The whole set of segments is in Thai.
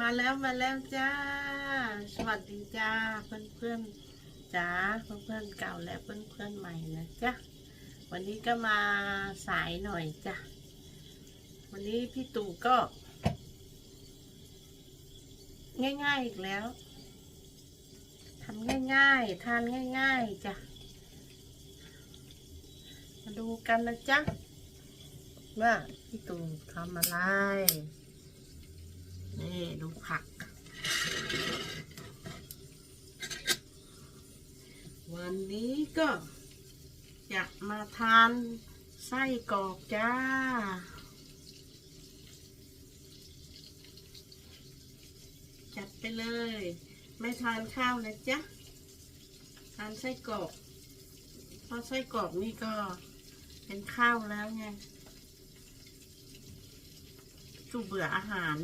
มาแล้วมาแล้วจ้า สวัสดีจ้าเพื่อนเพื่อนจ้าเพื่อนเพื่อนเก่าและเพื่อนเพื่อนใหม่นะจ้าวันนี้ก็มาสายหน่อยจ้ะวันนี้พี่ตู่ก็ ง่ายๆอีกแล้วทำง่ายๆ ทานง่ายๆจ้ะมาดูกันนะจ๊ะว่าพี่ตู่ทำอะไร นี่ดูผัก วันนี้ก็อยากมาทานไส้กรอกจ้า จัดไปเลย ไม่ทานข้าวนะจ๊ะ ทานไส้กรอกเพราะไส้กรอกนี่ก็เป็นข้าวแล้วไงจูเบื่ออาหาร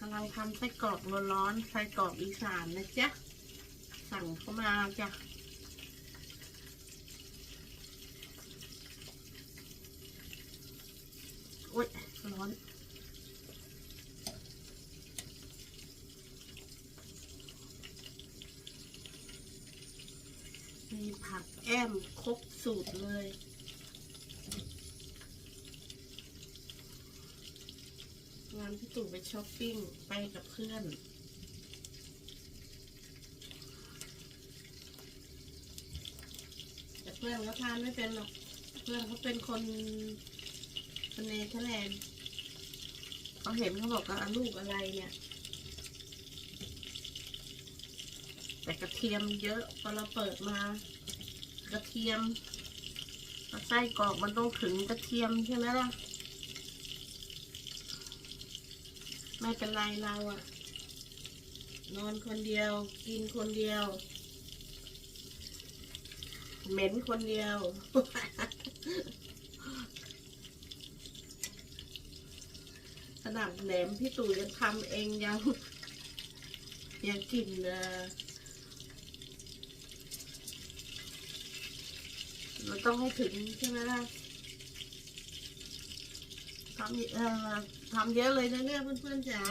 กำลังทำไส้กรอกร้อนๆไส้กรอกอีสานนะจ๊ะ สั่งเข้ามาจ้ะโอ๊ยร้อนมีผักแอมครบสูตรเลย งานพี่ตู่ไปช้อปปิ้ง ไปกับเพื่อน แต่เพื่อนเขาทานไม่เป็นหรอก เพื่อนเขาเป็นคนคนเนเธอร์แลนด์เขาเห็นเขาบอกว่าลูกอะไรเนี่ย แต่กระเทียมเยอะพอเราเปิดมา กระเทียมไส้กรอกมันต้องถึงกระเทียมใช่ไหมล่ะ ไม่เป็นไรเราอะนอนคนเดียว กินคนเดียว เหม็นคนเดียว ขนาดแหนมพี่ตู่ยังทำเองยังยังกินเลยมันต้องให้ถึงใช่ไหมล่ะ ทำเอ่อทำเยอะเลยนะเนี่ยเพื่อนๆจ๋า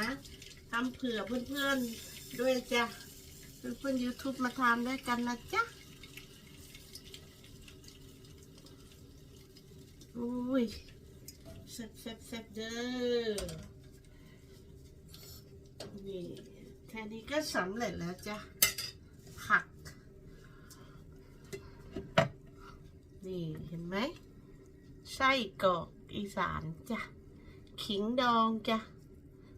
ทำเผื่อเพื่อนๆด้วยจ้ะเพื่อนๆ YouTube มาทานด้วยกันนะจ๊ะอุ้ยแซ่บแซ่บแซ่บเด้อนี่แค่นี้ก็สำเร็จแล้วจ้ะผัก นี่เห็นไหมไส้กรอกอีสานจ้ะ ขิงดองจ้ะ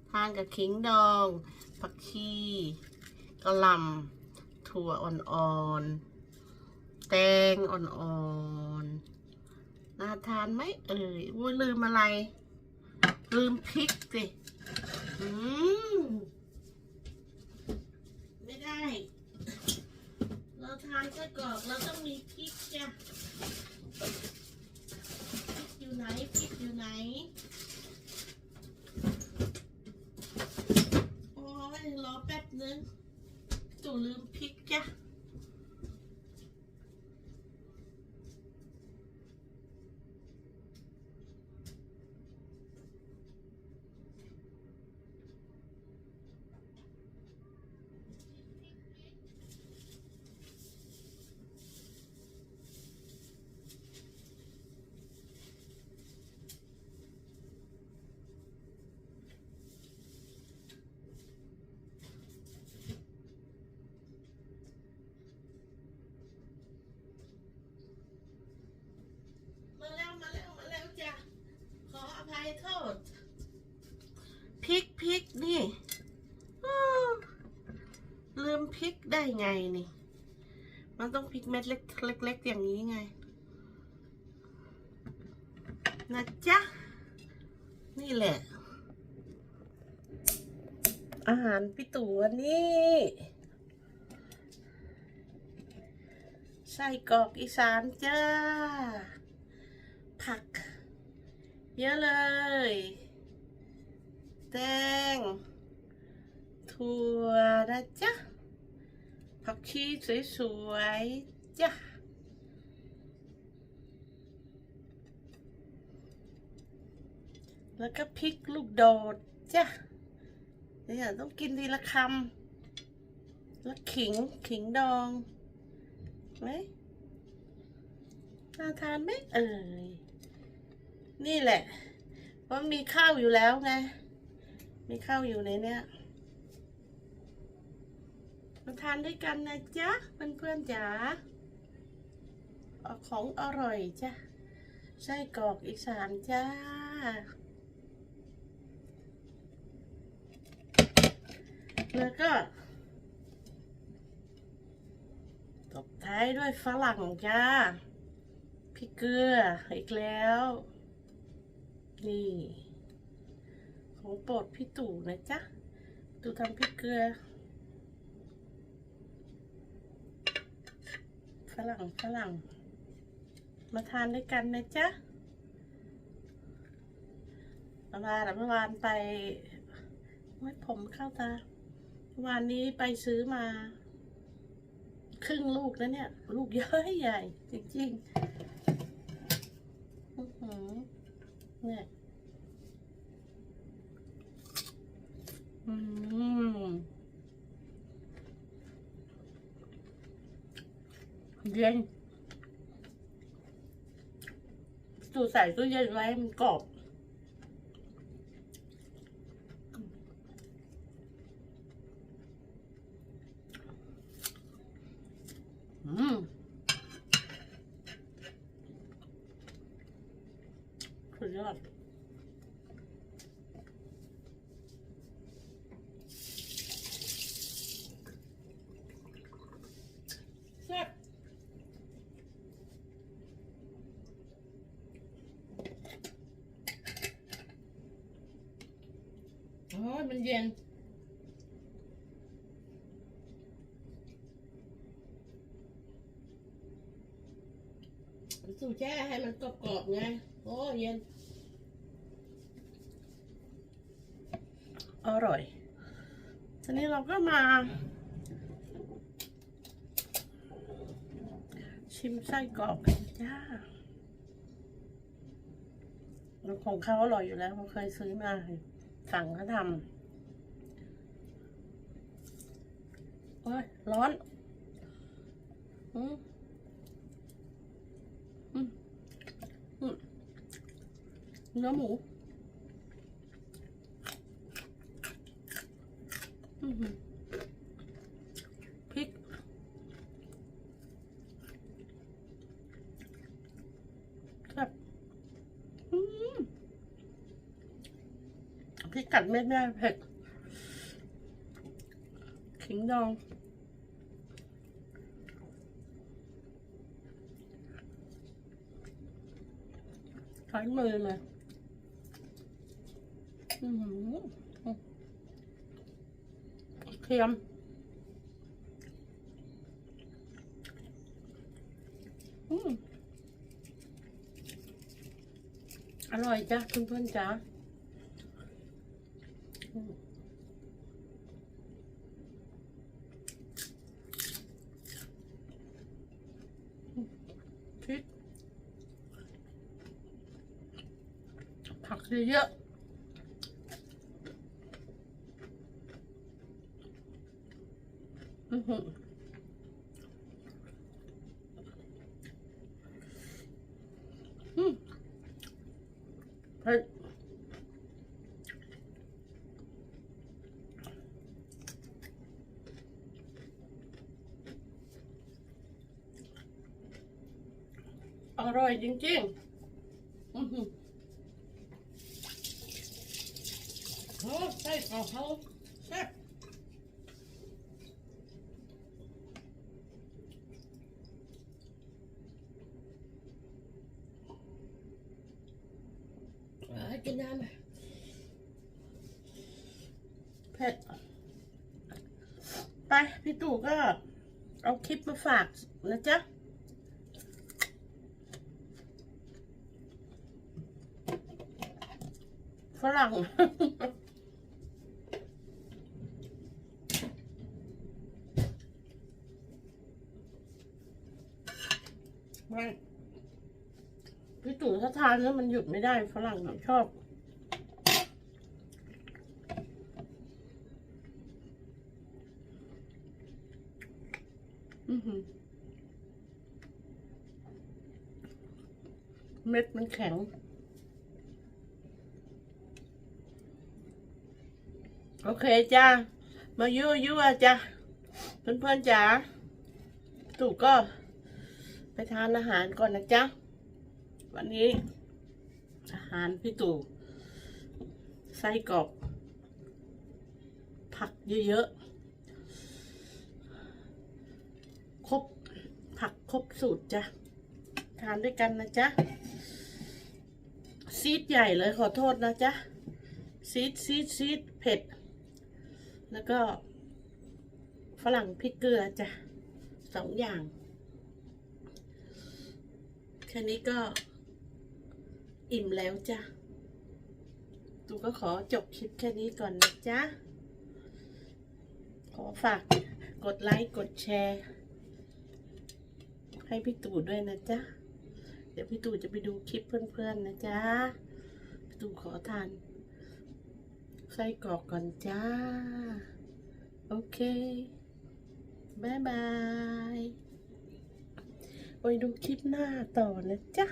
ทานกับขิงดอง ผักชีกระลำถั่วอ่อนๆ แตงอ่อนๆ น่าทานไหมเอ่ยอุ้ยลืมอะไร ลืมพริกสิอืมไม่ได้ เราทานไส้กรอกเราต้องมีพริกจ้ะพริกอยู่ไหนพริกอยู่ไหน โอ้ย รอแป๊บนึงจู่ลืมพริกจ้ะ มาแล้วมาแล้วมาแล้วจ้ะ ขออภัยโทษพริกพริกนี่อ้าวลืมพริก ได้ไงนี่ มันต้องพริกเม็ดเล็กเล็กๆอย่างนี้ไง นะจ๊ะ นี่แหละ อาหารพี่ตู่วันนี้ไส้กรอกอีสานจ้า ผัก เยอะเลย แตงถั่วนะจ๊ะ ผักชีสวยๆ จ้ะ แล้วก็พริกลูกโดด จ้ะเนี่ยต้องกินทีละคำ แล้วขิง ขิงดองไหมน่าทานไหมเอ่ย นี่แหละ เพราะมีข้าวอยู่แล้วไง มีข้าวอยู่ในเนี้ย มาทานด้วยกันนะจ๊ะเพื่อนๆจ๋าเอาของอร่อยจ้ะไส้กรอกอีสานจ้า แล้วก็ตบท้ายด้วยฝรั่งจ้าพริกเกลืออีกแล้ว นี่ ของโปรดพี่ตู่นะจ๊ะตู่ทำพริกเกลือ ฝ รั่งฝรั่ง มาทานด้วยกันนะจ๊ะเมื่อวานเมื่อวานไปโอ้ยผมเข้าตาเมื่อวานนี้ไปซื้อมา ครึ่งลูกนะเนี่ย ลูกเยอะใหญ่ จริงๆ อื้อหือเนี่ยอืม เย็นตู้ใส่ตู้เย็นไว้มันกรอบอืมสุดยอดแซ่บ เย็นสูแช่ให้มันกรอบๆไง โอ้เย็น อร่อย ทีนี้เราก็มา ชิมไส้กรอกกันจ้าของเขาอร่อยอยู่แล้วเขาเคยซื้อมา สั่งเขาทำ โอ้ยร้อนอืมเนื้อหมูอื้อหือพริก ครับพริกกัดเม็ดแม่เผ็ด ขิงดองใช้มือเลยอือหือเค็มอืมอร่อยจ้ะเพื่อนๆจ้ะอืมพริก ผัก เยอะอือหืออืมเผ็ดอร่อยจริงๆ อือหือ โอ้ใส่ของเขาแซ่บเอ้ยกินน้ำหน่อยเผ็ด ไป พี่ตู่ก็เอาคลิปมาฝากนะจ๊ะฝรั่งานแล้วมันหยุดไม่ได้ฝรั่งชอบเม็ดมันแข็ง โอเคจ้า มายั่วยั่วจ้าเพื่อนๆจ้าตู่ก็ไปทานอาหารก่อนนะจ้าวันนี้ อาหารพี่ตู่ไส้กรอกผักเยอะๆ ครบ ผักครบสูตรจ้ะ ทานด้วยกันนะจ๊ะ ซีดใหญ่เลยขอโทษนะจ๊ะ ซีดซีดซีดเผ็ด แล้วก็ ฝรั่งพริกเกลือจ้ะสองอย่าง แค่นี้ก็ อิ่มแล้วจ้ะตูก็ขอจบคลิปแค่นี้ก่อนนะจ๊ะ ขอฝากกดไลค์กดแชร์ ให้พี่ตู่ด้วยนะจ๊ะ เดี๋ยวพี่ตู่จะไปดูคลิปเพื่อนๆนะจ๊ะ พี่ตู่ขอทานไส้กรอกก่อนจ้า โอเคบายบายไปดูคลิปหน้าต่อนะจ๊ะ